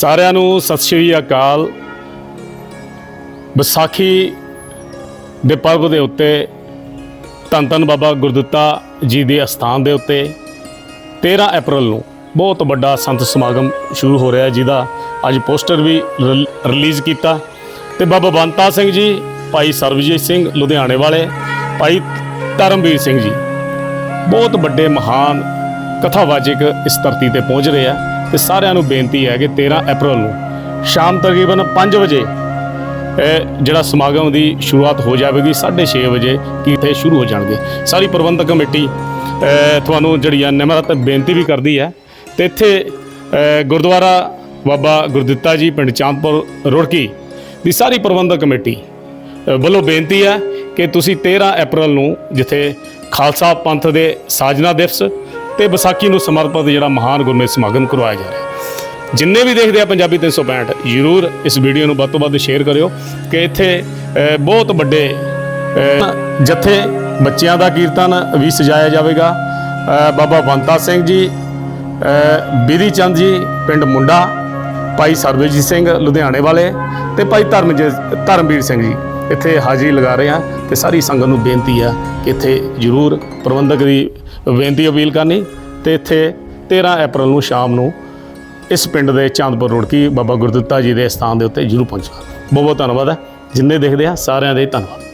ਸਾਰਿਆਂ ਨੂੰ ਸਤਿ ਸ਼੍ਰੀ ਅਕਾਲ। ਵਿਸਾਖੀ ਦੇ ਪਰਬ ਦੇ ਉੱਤੇ ਧੰਨ ਧੰਨ ਬਾਬਾ ਗੁਰਦਿੱਤਾ ਜੀ ਦੇ ਅਸਥਾਨ ਦੇ ਉੱਤੇ 13 ਅਪ੍ਰੈਲ ਨੂੰ ਬਹੁਤ ਵੱਡਾ ਸੰਤ ਸਮਾਗਮ ਸ਼ੁਰੂ ਹੋ ਰਿਹਾ ਜਿਹਦਾ ਅੱਜ ਪੋਸਟਰ ਵੀ ਰਿਲੀਜ਼ ਕੀਤਾ। ਤੇ ਬਾਬਾ ਬੰਤਾ ਸਿੰਘ ਜੀ, ਭਾਈ ਸਰਬਜੀਤ ਸਿੰਘ ਲੁਧਿਆਣੇ ਵਾਲੇ, ਭਾਈ ਧਰਮਵੀਰ ਸਿੰਘ ਜੀ, ਬਹੁਤ ਵੱਡੇ ਮਹਾਨ ਕਥਾਵਾਚਕ ਇਸ ਧਰਤੀ ਤੇ ਪਹੁੰਚ ਰਹੇ ਆ। ਤੇ ਸਾਰਿਆਂ ਨੂੰ ਬੇਨਤੀ ਹੈ ਕਿ 13 ਅਪ੍ਰੈਲ ਨੂੰ ਸ਼ਾਮ ਤਕਰੀਬਨ 5 ਵਜੇ ਜਿਹੜਾ ਸਮਾਗਮ ਦੀ ਸ਼ੁਰੂਆਤ ਹੋ ਜਾਵੇਗੀ 6:30 ਵਜੇ ਕੀਤੇ ਸ਼ੁਰੂ ਹੋ ਜਾਣਗੇ। ਸਾਰੀ ਪ੍ਰਬੰਧਕ ਕਮੇਟੀ ਤੁਹਾਨੂੰ ਜਿਹੜੀ ਆ ਨਿਮਰਤ ਬੇਨਤੀ ਵੀ ਕਰਦੀ ਹੈ। ਤੇ ਇੱਥੇ ਗੁਰਦੁਆਰਾ ਬਾਬਾ ਗੁਰਦਿੱਤਾ ਜੀ, ਪਿੰਡ ਚਾਂਦਪੁਰ, ਰੁੜਕੀ ਦੀ ਸਾਰੀ ਪ੍ਰਬੰਧਕ ਕਮੇਟੀ ਵੱਲੋਂ ਬੇਨਤੀ ਹੈ ਕਿ ਤੁਸੀਂ 13 ਅਪ੍ਰੈਲ ਨੂੰ ਜਿੱਥੇ ਖਾਲਸਾ ਪੰਥ ਦੇ ਸਾਜਨਾ ਦਿਵਸ ਤੇ ਵਿਸਾਖੀ ਨੂੰ ਸਮਰਪਿਤ ਜਿਹੜਾ ਮਹਾਨ ਗੁਰਮਤਿ ਸਮਾਗਮ ਕਰਵਾਇਆ ਜਾ ਰਿਹਾ ਜਿੰਨੇ ਵੀ ਦੇਖਦੇ ਆ ਪੰਜਾਬੀ 365 ਜਰੂਰ ਇਸ ਵੀਡੀਓ ਨੂੰ ਵੱਧ ਤੋਂ ਵੱਧ ਸ਼ੇਅਰ ਕਰਿਓ ਕਿ ਇੱਥੇ ਬਹੁਤ ਵੱਡੇ ਅ, ਜਥੇ ਬੱਚਿਆਂ ਦਾ ਕੀਰਤਨ ਵੀ ਸਜਾਇਆ ਜਾਵੇਗਾ। ਬਾਬਾ ਬੰਤਾ ਸਿੰਘ ਜੀ ਅ, ਬਿਧੀ ਚੰਦ ਜੀ ਪਿੰਡ ਮੁੰਡਾ ਭਾਈ ਸਰਬਜੀਤ ਸਿੰਘ ਲੁਧਿਆਣੇ ਵਾਲੇ ਤੇ ਭਾਈ ਧਰਮ ਧਰਮਵੀਰ ਸਿੰਘ ਜੀ। ਇੱਥੇ ਹਾਜ਼ਰੀ ਲਗਾ ਰਹੇ ਹਾਂ ਤੇ ਸਾਰੀ ਸੰਗਤ ਨੂੰ ਬੇਨਤੀ ਆ ਕਿ ਇੱਥੇ ਜਰੂਰ ਪ੍ਰਬੰਧਕ ਦੀ ਬੇਨਤੀ ਅਪੀਲ ਕਰਨੀ ਤੇ ਇੱਥੇ 13 ਅਪ੍ਰੈਲ ਨੂੰ ਸ਼ਾਮ ਨੂੰ ਇਸ ਪਿੰਡ ਦੇ ਚਾਂਦਪੁਰ ਰੁੜਕੀ ਬਾਬਾ ਗੁਰਦਿੱਤਾ ਜੀ ਦੇ ਸਥਾਨ ਦੇ ਉੱਤੇ ਜਰੂਰ ਪਹੁੰਚਣਾ। ਬਹੁਤ ਬਹੁਤ ਧੰਨਵਾਦ ਹੈ। ਜਿੰਨੇ ਦੇਖਦੇ ਆ ਸਾਰਿਆਂ ਦੇ ਧੰਨਵਾਦ।